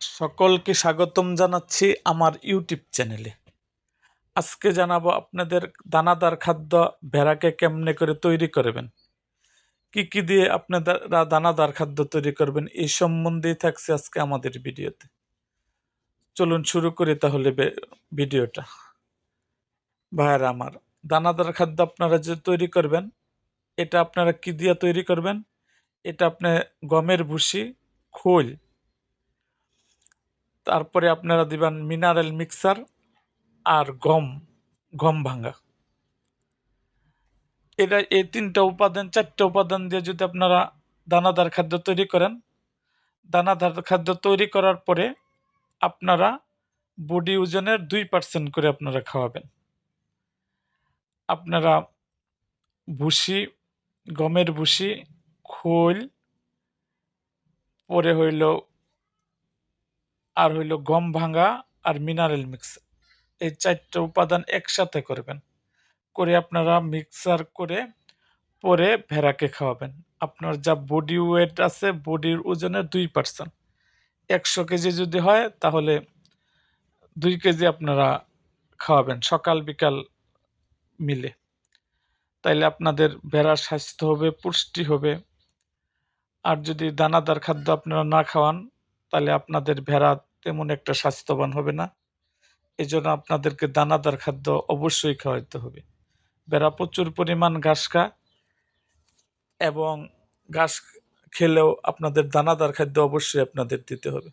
সকলকে স্বাগতম জানাচ্ছি আমার ইউটিউব চ্যানেলে। আজকে জানাব আপনাদের দানাদার খাদ্য ভেড়াকে কেমনে করে তৈরি করবেন? কি কি দিয়ে আপনারা দানাদার খাদ্য তৈরি করবেন? এই সম্বন্ধেই থাকছে আজকে আমাদের ভিডিওতে। চলুন শুরু করি তাহলে ভিডিওটা। ভাইয়ারা আমার, দানাদার খাদ্য আপনারা যে তৈরি করবেন, এটা আপনারা কি দিয়ে তৈরি করবেন? এটা আপনি গমের ভুসি, খোল তারপরে আপনারা দিবেন মিনারেল মিক্সার আর গম গম ভাঙা এটা এই তিনটা উপাদান, চারটা উপাদান দিয়ে যদি আপনারা দানাদার খাদ্য তৈরি করেন, দানাদার খাদ্য তৈরি করার পরে আপনারা বডি ওজনের দুই পার্সেন্ট করে আপনারা খাওয়াবেন। আপনারা ভুসি, গমের ভুসি, খোল, পরে হইল আর হইল গম ভাঙা আর মিনারেল মিক্স এই চারটা উপাদান একসাথে করবেন। করে আপনারা মিক্সার করে পরে ভেড়াকে খাওয়াবেন। আপনার যা বডি ওয়েট আছে বডির ওজনের দুই পার্সেন্ট একশো কেজি যদি হয়, তাহলে দুই কেজি আপনারা খাওয়াবেন সকাল, বিকাল মিলে। তাইলে আপনাদের ভেড়ার স্বাস্থ্য হবে, পুষ্টি হবে। আর যদি দানাদার খাদ্য আপনারা না খাওয়ান তাহলে আপনাদের ভেড়া তেমন একটা স্বাস্থ্যবান হবে না। এজন্য জন্য আপনাদেরকে দানাদার খাদ্য অবশ্যই খাওয়াইতে হবে। ভেড়া প্রচুর পরিমাণ ঘাস খায় এবং ঘাস খেলেও আপনাদের দানাদার খাদ্য অবশ্যই আপনাদের দিতে হবে।